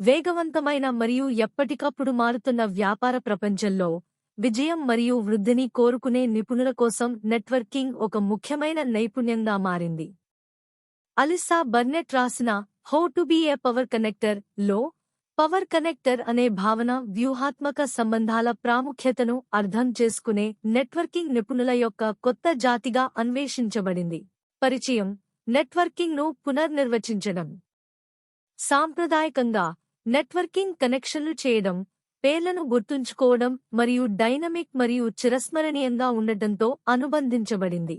వేగవంతమైన మరియు ఎప్పటికప్పుడు మారుతున్న వ్యాపార ప్రపంచంలో విజయం మరియు వృద్ధిని కోరుకునే నిపుణుల కోసం నెట్వర్కింగ్ ఒక ముఖ్యమైన నైపుణ్యంగా మారింది. అలిసా బర్నెట్ రాసిన how to be a power కనెక్టర్లో power connector అనే భావన వ్యూహాత్మక సంబంధాల ప్రాముఖ్యతను అర్థం చేసుకునే నెట్వర్కింగ్ నిపుణుల యొక్క కొత్త జాతిగా అన్వేషించబడింది. పరిచయం నెట్వర్కింగ్ను పునర్నిర్వచించడం. సాంప్రదాయకంగా నెట్వర్కింగ్ కనెక్షన్లు చేయడం పేర్లను గుర్తుంచుకోవడం మరియు డైనమిక్ మరియు చిరస్మరణీయంగా ఉండటంతో అనుబంధించబడింది.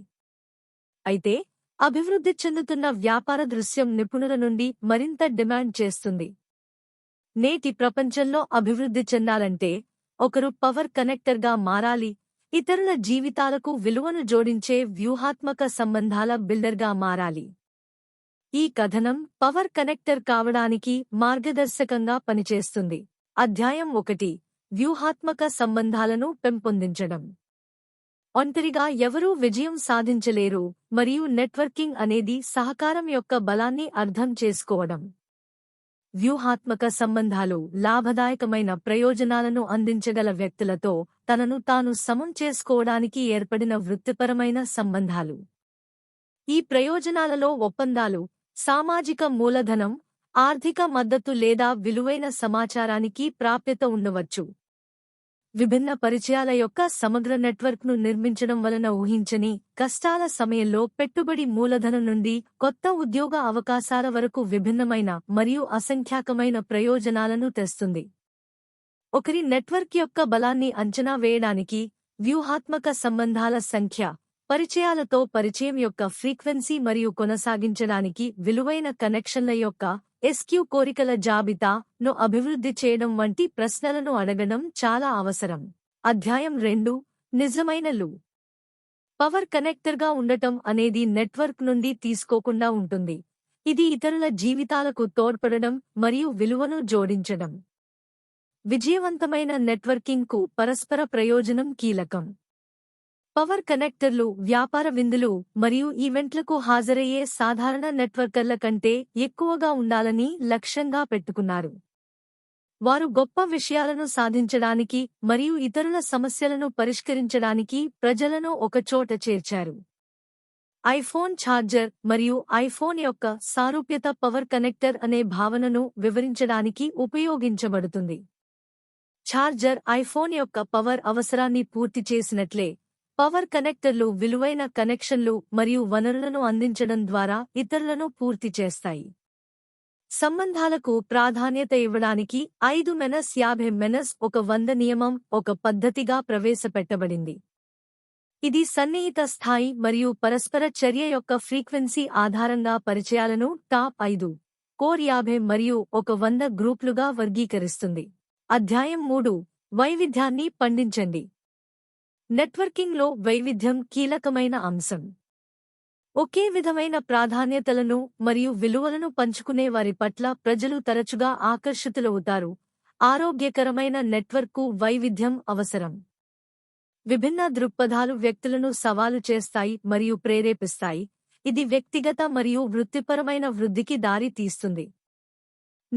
అయితే అభివృద్ధి చెందుతున్న వ్యాపార దృశ్యం నిపుణుల నుండి మరింత డిమాండ్ చేస్తుంది. నేటి ప్రపంచంలో అభివృద్ధి చెందాలంటే ఒకరు పవర్ కనెక్టర్గా మారాలి ఇతరుల జీవితాలకు విలువను జోడించే వ్యూహాత్మక సంబంధాల బిల్డర్గా మారాలి. ఈ కథనం పవర్ కనెక్టర్ కావడానికి మార్గదర్శకంగా పనిచేస్తుంది. అధ్యాయం ఒకటి వ్యూహాత్మక సంబంధాలను పెంపొందించడం. ఒంటరిగా ఎవరూ విజయం సాధించలేరు మరియు నెట్వర్కింగ్ అనేది సహకారం యొక్క బలాన్ని అర్థం చేసుకోవడం. వ్యూహాత్మక సంబంధాలు లాభదాయకమైన ప్రయోజనాలను అందించగల వ్యక్తులతో తనను తాను సమం చేసుకోవడానికి ఏర్పడిన వృత్తిపరమైన సంబంధాలు. ఈ ప్రయోజనాలలో ఒప్పందాలు సామాజిక మూలధనం ఆర్థిక మద్దతు లేదా విలువైన సమాచారానికి ప్రాప్యత ఉండవచ్చు. విభిన్న పరిచయాల యొక్క సమగ్ర నెట్వర్క్ను నిర్మించడం వలన ఊహించని కష్టాల సమయంలో పెట్టుబడి మూలధనం నుండి కొత్త ఉద్యోగ అవకాశాల వరకు విభిన్నమైన మరియు అసంఖ్యాకమైన ప్రయోజనాలను తెస్తుంది. ఒకరి నెట్వర్క్ యొక్క బలాన్ని అంచనా వేయడానికి వ్యూహాత్మక సంబంధాల సంఖ్య పరిచయాలతో పరిచయం యొక్క ఫ్రీక్వెన్సీ మరియు కొనసాగించడానికి విలువైన కనెక్షన్ల యొక్క ఎస్క్యూ కోరికల జాబితాను అభివృద్ధి చేయడం వంటి ప్రశ్నలను అడగడం చాలా అవసరం. అధ్యాయం రెండు నిజమైన లు. పవర్ కనెక్టర్గా ఉండటం అనేది నెట్వర్క్ నుండి తీసుకోకుండా ఉంటుంది. ఇది ఇతరుల జీవితాలకు తోడ్పడడం మరియు విలువను జోడించడం. విజయవంతమైన నెట్వర్కింగ్కు పరస్పర ప్రయోజనం కీలకం. పవర్ కనెక్టర్లు వ్యాపార విందులు మరియు ఈవెంట్లకు హాజరయ్యే సాధారణ నెట్వర్కర్ల కంటే ఎక్కువగా ఉండాలని లక్ష్యంగా పెట్టుకున్నారు. వారు గొప్ప విషయాలను సాధించడానికి మరియు ఇతరుల సమస్యలను పరిష్కరించడానికి ప్రజలను ఒకచోట చేర్చారు. ఐఫోన్ ఛార్జర్ మరియు ఐఫోన్ యొక్క సారూప్యత పవర్ కనెక్టర్ అనే భావనను వివరించడానికి ఉపయోగించబడుతుంది. ఛార్జర్ ఐఫోన్ యొక్క పవర్ అవసరాన్ని పూర్తి చేసినట్లే పవర్ కనెక్టర్లు విలువైన కనెక్షన్లు మరియు వనరులను అందించడం ద్వారా ఇతరులను పూర్తి చేస్తాయి. సంబంధాలకు ప్రాధాన్యత ఇవ్వడానికి ఐదు మెనస్ యాభై మెనస్ ఒక వంద నియమం ఒక పద్ధతిగా ప్రవేశపెట్టబడింది. ఇది సన్నిహిత స్థాయి మరియు పరస్పర చర్య యొక్క ఫ్రీక్వెన్సీ ఆధారంగా పరిచయాలను టాప్ ఐదు కోర్ యాభై మరియు ఒక వంద గ్రూప్లుగా వర్గీకరిస్తుంది. అధ్యాయం మూడు వైవిధ్యాన్ని పండించండి. నెట్వర్కింగ్లో వైవిధ్యం కీలకమైన అంశం. ఒకే విధమైన ప్రాధాన్యతలను మరియు విలువలను పంచుకునే వారి పట్ల ప్రజలు తరచుగా ఆకర్షితులవుతారు. ఆరోగ్యకరమైన నెట్వర్క్కు వైవిధ్యం అవసరం. విభిన్న దృక్పథాలు వ్యక్తులను సవాలు చేస్తాయి మరియు ప్రేరేపిస్తాయి. ఇది వ్యక్తిగత మరియు వృత్తిపరమైన వృద్ధికి దారి తీస్తుంది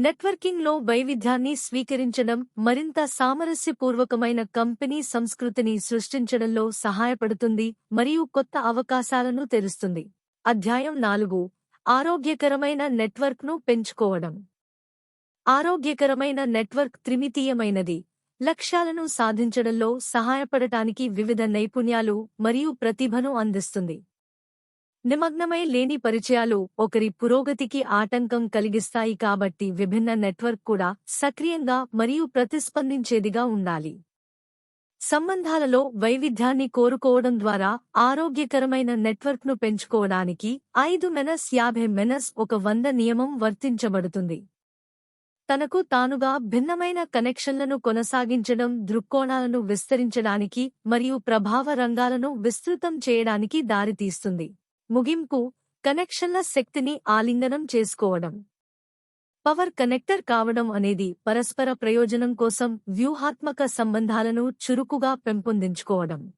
నెట్వర్కింగ్లో వైవిధ్యాన్ని స్వీకరించడం మరింత సామరస్యపూర్వకమైన కంపెనీ సంస్కృతిని సృష్టించడంలో సహాయపడుతుంది మరియు కొత్త అవకాశాలను తెరుస్తుంది. అధ్యాయం నాలుగు. ఆరోగ్యకరమైన నెట్వర్క్ను పెంచుకోవడం. ఆరోగ్యకరమైన నెట్వర్క్ త్రిమితీయమైనది. లక్ష్యాలను సాధించడంలో సహాయపడటానికి వివిధ నైపుణ్యాలు మరియు ప్రతిభను అందిస్తుంది. నిమగ్నమై లేని పరిచయాలు ఒకరి పురోగతికి ఆటంకం కలిగిస్తాయి కాబట్టి విభిన్న నెట్వర్క్ కూడా సక్రియంగా మరియు ప్రతిస్పందించేదిగా ఉండాలి. సంబంధాలలో వైవిధ్యాన్ని కోరుకోవడం ద్వారా ఆరోగ్యకరమైన నెట్వర్క్ను పెంచుకోవడానికి ఐదు మెనస్ యాభై మెనస్ ఒక వంద నియమం వర్తించబడుతుంది. తనకు తానుగా భిన్నమైన కనెక్షన్లను కొనసాగించడం దృక్కోణాలను విస్తరించడానికి మరియు ప్రభావ రంగాలను విస్తృతం చేయడానికి దారితీస్తుంది. ముగింపు కనెక్షన్ల శక్తిని ఆలింగనం చేసుకోవడం. పవర్ కనెక్టర్ కావడం అనేది పరస్పర ప్రయోజనం కోసం వ్యూహాత్మక సంబంధాలను చురుకుగా పెంపొందించుకోవడం.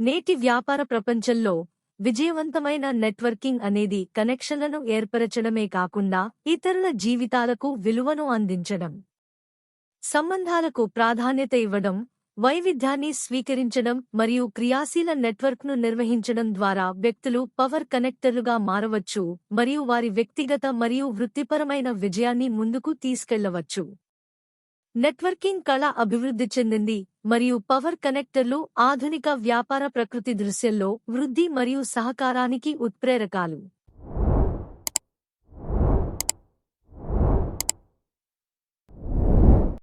నేటి వ్యాపార ప్రపంచంలో విజయవంతమైన నెట్వర్కింగ్ అనేది కనెక్షన్లను ఏర్పరచడమే కాకుండా ఇతరుల జీవితాలకు విలువను అందించడం. సంబంధాలకు ప్రాధాన్యత ఇవ్వడం వైవిధ్యాన్ని స్వీకరించడం మరియు క్రియాశీల నెట్వర్క్ను నిర్వహించడం ద్వారా వ్యక్తులు పవర్ కనెక్టర్లుగా మారవచ్చు మరియు వారి వ్యక్తిగత మరియు వృత్తిపరమైన విజయాన్ని ముందుకు తీసుకెళ్ళవచ్చు. నెట్వర్కింగ్ కళ అభివృద్ధి చెందింది మరియు పవర్ కనెక్టర్లు ఆధునిక వ్యాపార ప్రకృతి దృశ్యంలో వృద్ధి మరియు సహకారానికి ఉత్ప్రేరకాలు.